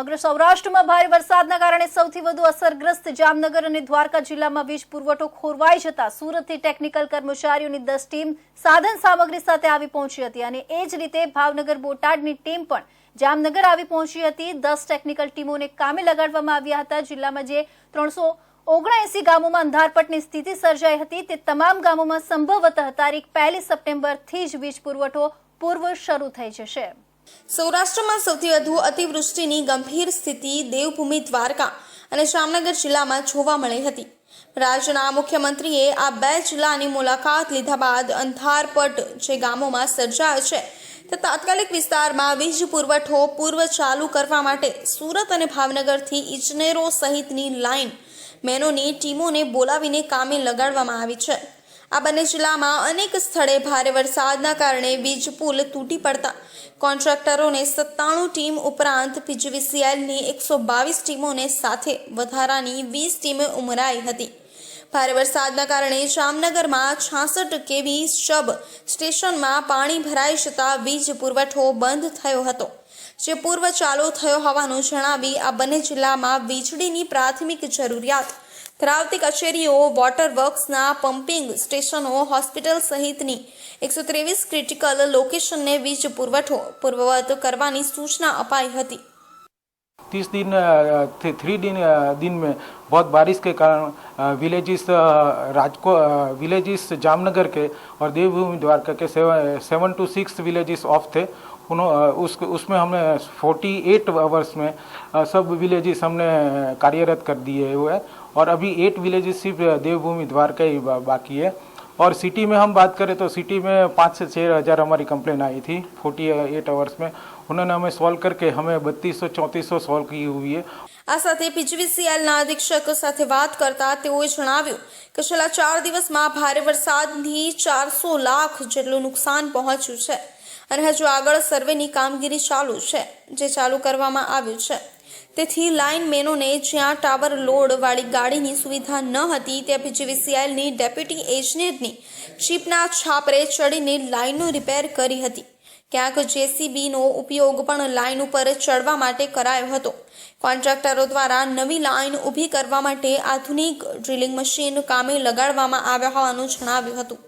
સમગ્ર સૌરાષ્ટ્રમાં ભારે વરસાદના કારણે સૌથી વધુ અસરગ્રસ્ત જામનગર અને દ્વારકા જિલ્લામાં વીજ પુરવઠો ખોરવાઈ જતા સુરતથી ટેકનિકલ કર્મચારીઓની દસ ટીમ સાધન સામગ્રી સાથે આવી પહોંચી હતી અને એ જ રીતે ભાવનગર બોટાદની ટીમ પણ જામનગર આવી પહોંચી હતી. દસ ટેકનિકલ ટીમોને કામે લગાડવામાં આવ્યા હતા. જિલ્લામાં જે ત્રણસો ઓગણએસી ગામોમાં અંધારપટની સ્થિતિ સર્જાઈ હતી તે તમામ ગામોમાં સંભવતઃ તારીખ પહેલી સપ્ટેમ્બરથી જ વીજ પુરવઠો પૂર્વ શરૂ થઈ જશે. સૌરાષ્ટ્રમાં સૌથી વધુ અતિવૃષ્ટિની ગંભીર સ્થિતિ દેવભૂમિ દ્વારકા અને જામનગર જિલ્લામાં જોવા મળી હતી. રાજ્યના મુખ્યમંત્રીએ આ બે જિલ્લાની મુલાકાત લીધા બાદ અંધારપટ જે ગામોમાં સર્જાયો છે તે તાત્કાલિક વિસ્તારમાં વીજ પુરવઠો પૂર્વ ચાલુ કરવા માટે સુરત અને ભાવનગરથી ઇજનેરો સહિતની લાઇન મેનોની ટીમોને બોલાવીને કામે લગાડવામાં આવી છે. આ બંને જિલ્લામાં અનેક સ્થળે ભારે વરસાદના કારણે વીજ પુલ તૂટી પડતા કોન્ટ્રાક્ટરોને સત્તાણું ટીમ ઉપરાંત પીજીવીસીએલની એકસો બાવીસ ટીમોને સાથે વધારાની વીસ ટીમે ઉમેરાઈ હતી. ભારે વરસાદના કારણે જામનગરમાં છાસઠ કેવી સબ સ્ટેશનમાં પાણી ભરાઈ જતાં વીજ પુરવઠો બંધ થયો હતો, જે પૂર્વ ચાલુ થયો હોવાનું જણાવી આ બંને જિલ્લામાં વીજળીની પ્રાથમિક જરૂરિયાત ધરાવતી કચેરીઓ વોટર વર્ક્સના પમ્પિંગ સ્ટેશનો હોસ્પિટલ સહિતની એકસો ત્રેવીસ ક્રિટિકલ લોકેશનને વીજ પુરવઠો પૂર્વવત કરવાની સૂચના અપાઈ હતી तीस दिन अ, थे- थ्री दिन अ, दिन में बहुत बारिश के कारण विलेजेस राजको विलेजेस जामनगर के और देवभूमि द्वारका के seven seven two six villages of थे उन्हों अ, उस उसमें हमने फोर्टी एट आवर्स में अ, सब विलेजेस हमने कार्यरत कर दिए हुए हैं और अभी एट विलेजेस सिर्फ देवभूमि द्वारका ही बा- बाकी है और सिटी में हम बात करें तो सिटी में पाँच से छः हज़ार हमारी कंप्लेन आई थी फोर्टी एट आवर्स में उन्होंने हमें सॉल्व करके हमें बत्तीस सौ चौंतीस सौ सॉल्व की हुई है આ સાથે પીજીવીસીએલના અધિક્ષક સાથે વાત કરતા તેઓએ જણાવ્યું કે છેલ્લા ચાર દિવસમાં ભારે વરસાદથી ચારસો લાખ જેટલું નુકસાન પહોંચ્યું છે અને હજુ આગળ સર્વેની કામગીરી ચાલુ છે જે ચાલુ કરવામાં આવ્યું છે તેથી લાઇન મેનોને જ્યાં ટાવર લોડ વાળી ગાડીની સુવિધા ન હતી ત્યાં પીજીવીસીએલની ડેપ્યુટી એન્જિનિયરની ચીપના છાપરે ચડીને લાઇનનું રિપેર કરી હતી. ક્યાંક જેસીબીનો ઉપયોગ પણ લાઇન ઉપર ચડવા માટે કરાયો હતો. કોન્ટ્રાક્ટરો દ્વારા નવી લાઇન ઊભી કરવા માટે આધુનિક ડ્રિલિંગ મશીન કામે લગાડવામાં આવ્યા હોવાનું જણાવ્યું હતું.